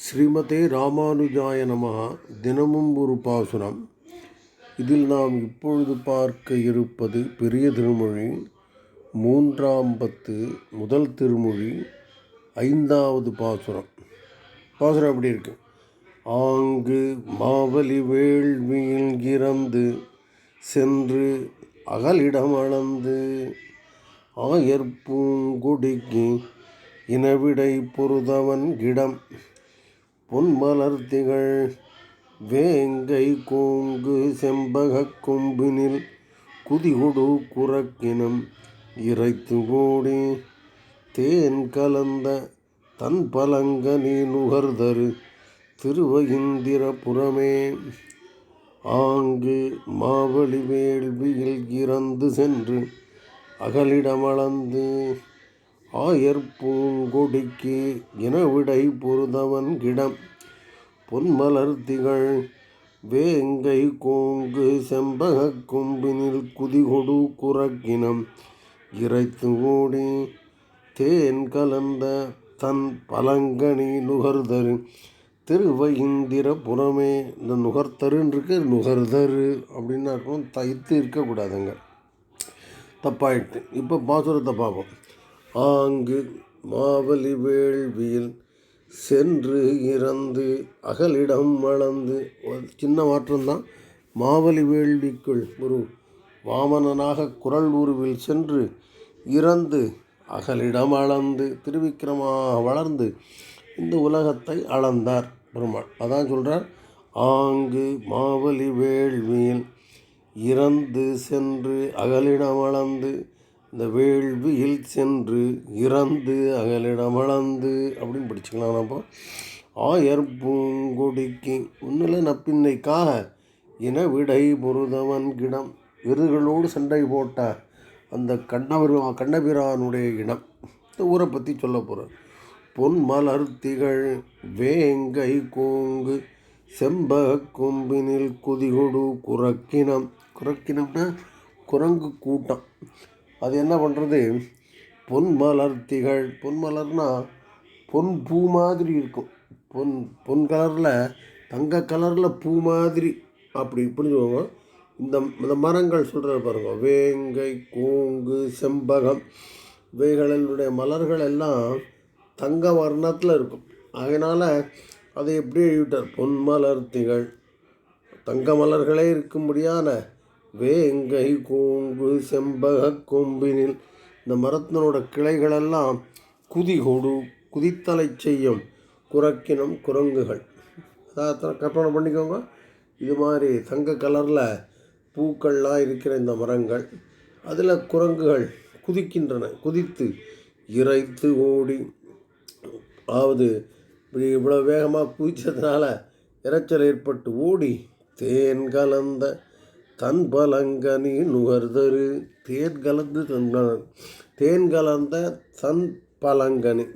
ஸ்ரீமதே ராமானுஜாய நமகா தினமும் ஒரு பாசுரம். இதில் நாம் இப்பொழுது பார்க்க இருப்பது பெரிய திருமொழி மூன்றாம் பத்து முதல் திருமொழி ஐந்தாவது பாசுரம். பாசுரம் எப்படி இருக்கு? ஆங்கு மாவலி வேள்வியில் இறந்து சென்று அகலிடம் அளந்து ஆயர்பூங்குடிக்கு இனவிடை பொருதவன் இடம் பொன்மலர் திகழ். வேங்கை கோங்கு செம்பகக் கொம்பினில் குதிகொடு குரக்கினம் இறைத்து ஓடி தேன் கலந்த தன் பலங்கனி நுகர்தரு திருவயிந்திரபுரமே ஆங்கு மாவழி வேள்வியில் இறந்து சென்று அகலிடமளந்து ஆயர்பூங்கொடிக்கு இனவிடை பொருதவன் கிடம். பொன்மலர் திகழ் வேங்கை கோங்கு செம்பக கொம்பினில் குதிகொடு குரக்கினம். இறைத்து ஓடி தேன் கலந்த தன் பலங்கனி நுகர்தரு. திருவயிந்திரபுரமே இந்த நுகர்த்தருன்னு இருக்கு நுகர்தரு அப்படின்னு இருக்கும் தைத்து இருக்கக்கூடாதுங்க. தப்பாயிட்டு இப்போ பாசுரத்தை பார்ப்போம். ஆங்கு மாவலி வேள்வியில் சென்று இறந்து அகலிடம் வளர்ந்து ஒரு சின்ன மாற்றம்தான். மாவலி வேள்விக்குள் ஒரு வாமனனாக குரல் உருவில் சென்று இறந்து அகலிடம் அளந்து திருவிக்கிரமாக வளர்ந்து இந்த உலகத்தை அளந்தார் பெருமாள். அதான் சொல்கிறார் ஆங்கு மாவலி வேள்வியில் இறந்து சென்று அகலிடம் அளந்து இந்த வேள்வியில் சென்று இறந்து அகலிடம் வளர்ந்து அப்படின்னு படிச்சுக்கலாம் அப்போ ஆயர் பூங்கொடிக்கு உன்னில நப்பின்னைக்காக இன விடை பொருதவன் கிடம். விருதுகளோடு சண்டை போட்ட அந்த கண்ணபிரா கண்ணபிரானுடைய இடம் இந்த ஊரை பற்றி சொல்ல போகிறார் பொன் மலர்த்திகள் வேங்கை கோங்கு செம்ப கொம்பினில் குதிகொடு குரக்கினம். குரக்கினம்னா குரங்கு கூட்டம். அது என்ன பண்ணுறது பொன் மலர் திகழ். பொன் மலர்னால் பொன் பூ மாதிரி இருக்கும். பொன் பொன் கலரில் தங்க கலரில் பூ மாதிரி. அப்படி புரிஞ்சுக்கோங்க இந்த இந்த மரங்கள் சொல்கிற பாருங்க. வேங்கை கூங்கு செம்பகம் இவைகளினுடைய மலர்கள் எல்லாம் தங்க வர்ணத்தில் இருக்கும். அதனால் அதை எப்படி எழுதிட்டார்? பொன்மலர் திகழ். தங்க மலர்களே இருக்கும்படியான வேங்கை கோங்கு செம்பக கொம்பினில் இந்த மரத்தினோட கிளைகளெல்லாம் குதிகொடு குதித்தலை செய்யும் குரக்கினம் குரங்குகள். அதான் கற்பனை பண்ணிக்கோங்க. இது மாதிரி தங்க கலரில் பூக்கள்லாம் இருக்கிற இந்த மரங்கள் அதில் குரங்குகள் குதிக்கின்றன குதித்து இறைத்து ஓடி. அதாவது இப்படி இவ்வளோ வேகமாக குதித்ததுனால இரைச்சல் ஏற்பட்டு ஓடி தேன் கலந்த தன் பலங்கனி நுகர்தரு தேன் கலந்து தன் தேன் கலந்த தன் பழங்கனி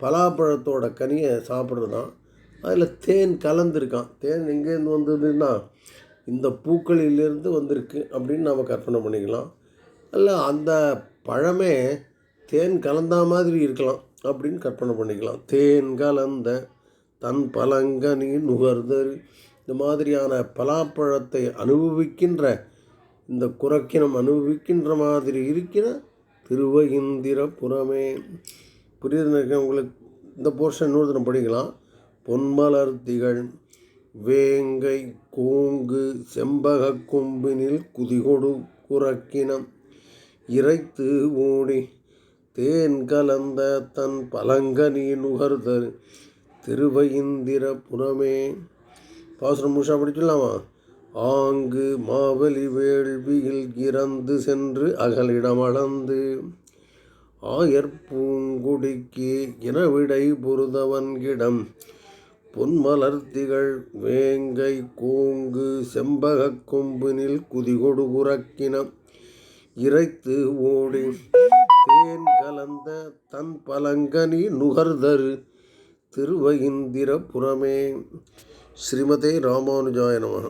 பலாப்பழத்தோட கனியை சாப்பிட்றதான் அதில் தேன் கலந்துருக்கான். தேன் எங்கேருந்து வந்ததுன்னா இந்த பூக்களிலிருந்து வந்திருக்கு அப்படின்னு நாம் கற்பனை பண்ணிக்கலாம். அல்ல அந்த பழமே தேன் கலந்தா மாதிரி இருக்கலாம் அப்படின்னு கற்பனை பண்ணிக்கலாம். தேன் கலந்த தன் பழங்கனி நுகர்தரு. இந்த மாதிரியான பலாப்பழத்தை அனுபவிக்கின்ற இந்த குரக்கினம் அனுபவிக்கின்ற மாதிரி இருக்கிற திருவகிந்திர புறமே புரியுது உங்களுக்கு இந்த போர்ஷன் இன்னொரு படிக்கலாம். பொன்மலர் திகழ் வேங்கை கோங்கு செம்பக கொம்பினில் குதிகொடு குரக்கினம் இறைத்து ஓடி தேன் கலந்த தன் பலங்கனி நுகர்தல் திருவயிந்திர புறமே பாசுரம் முழுஷா படிக்கலாமா? ஆங்கு மாவலி வேள்வியில் இறந்து சென்று அகலிடம் அளந்து ஆயர் பூங்குடிக்கு இனவிடை பொருதவன்கிடம் பொன்மலர்த்திகள் வேங்கை கூங்கு செம்பகக் கொம்பினில் குதிகொடு குறக்கினம் இறைத்து ஓடி தேன் கலந்த தன் பலங்கனி நுகர்தரு திருவயிந்திரபுரமே ஸ்ரீமதே ராமானுஜாய நம